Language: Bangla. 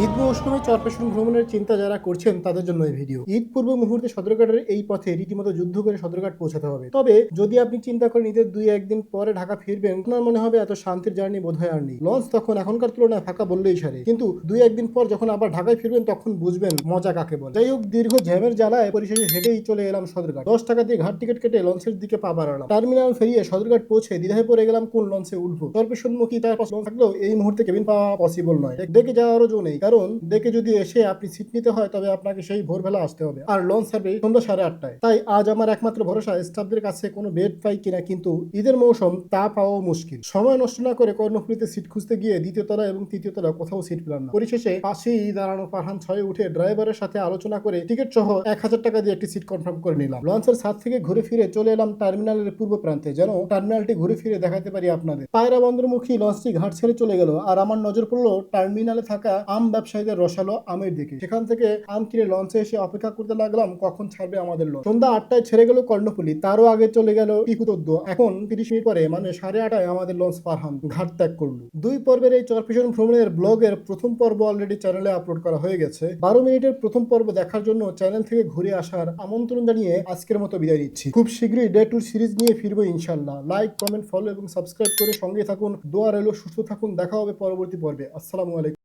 মৌসুমে চরপেশন ভ্রমণের চিন্তা যারা করছেন তাদের জন্য এই ভিডিও। ঈদ পূর্ব মুহূর্তে সদরঘাটের এই পথে রীতিমতো যুদ্ধ করে সদরঘাট পৌঁছাতে হবে। তবে যদি আপনি চিন্তা করেন ঈদের দুই একদিন পরে ঢাকা ফিরবেন, আপনার মনে হবে এত শান্তির জার্নি বোধহয় আর নেই। লঞ্চ তখন এখনকার তুলনায় ফাঁকা বললেই সারে। কিন্তু দুই একদিন পর যখন আবার ঢাকায় ফিরবেন, তখন বুঝবেন মজা কাকে বলে। যাই হোক, দীর্ঘ জ্যামের জ্বালায় পরিশেষে হেঁটেই চলে এলাম সদরঘাট। দশ টাকা দিয়ে ঘাট টিকিট কেটে লঞ্চের দিকে পা বাড়ালাম। টার্মিনাল ফেরিয়ে সদরঘাট পৌঁছে দ্বিধায় পড়ে গেলাম, কোন লঞ্চে উঠবো। চরপেশনমুখী লঞ্চ থাকলেও এই মুহূর্তে কেবিন পাওয়া পসিবল নয়। ডেকে যাওয়ারও জো নেই। কারণ ডেকে যদি এসে আপনি সিট নিতে হয়, তবে আপনাকে সেই ভোরবেলা আসতে হবে। আর লঞ্চ ছাড়বে সন্ধ্যা সাড়ে আটটায়। তাই আজ আমার একমাত্র ভরসা স্টাফদের কাছে কোনো বেড পাই কিনা, কিন্তু ঈদের মৌসুম তা পাওয়াও মুশকিল। সময় নষ্ট না করে কর্ণফুলিতে সিট খুঁজতে গিয়ে দ্বিতীয় তলা এবং তৃতীয় তলা কোথাও সিট পেলাম না। পরিশেষে পাশেই দাঁড়ানো পারহান ছয়ে উঠে ড্রাইভারের সাথে আলোচনা করে টিকিট সহ এক হাজার টাকা দিয়ে একটি সিট কনফার্ম করে নিলাম। লঞ্চের ছাদ থেকে ঘুরে ফিরে চলে এলাম টার্মিনালের পূর্ব প্রান্তে, যেন টার্মিনালটি ঘুরে ফিরে দেখাতে পারি আপনাদের। পায়রা বন্দরমুখী লঞ্চটি ঘাট ছেড়ে চলে গেল, আর আমার নজর পড়ল টার্মিনালে থাকা আম ব্যবসায়ীদের রসালো আমের দিকে। সেখান থেকে আম কিনে লঞ্চে এসে অপেক্ষা করতে লাগলাম, কখন ছাড়বে আমাদের লঞ্চ? সন্ধ্যা আটটায় ছেড়ে গেল কর্ণফুলি, তারও আগে চলে গেল পিকুতদ্দ এখন তিরিশ মিনিট পরে মানে সাড়ে আটায় আমাদের লঞ্চ পারহাম ঘাট ত্যাগ করল। দুই পর্বের এই চরপিশন ভ্রমণের ব্লগের প্রথম পর্ব অলরেডি চ্যানেলে আপলোড করা হয়ে গেছে। বারো মিনিটের প্রথম পর্ব দেখার জন্য চ্যানেল থেকে ঘুরে আসার আমন্ত্রণ জানিয়ে আজকের মতো বিদায় নিচ্ছি। খুব শীঘ্রই ডে টু সিরিজ নিয়ে ফিরবো ইনশাল্লাহ। লাইক কমেন্ট ফলো এবং সাবস্ক্রাইব করে সঙ্গে থাকুন। দোয়া রইল, সুস্থ থাকুন। দেখা হবে পরবর্তী পর্বে। আসসালামু আলাইকুম।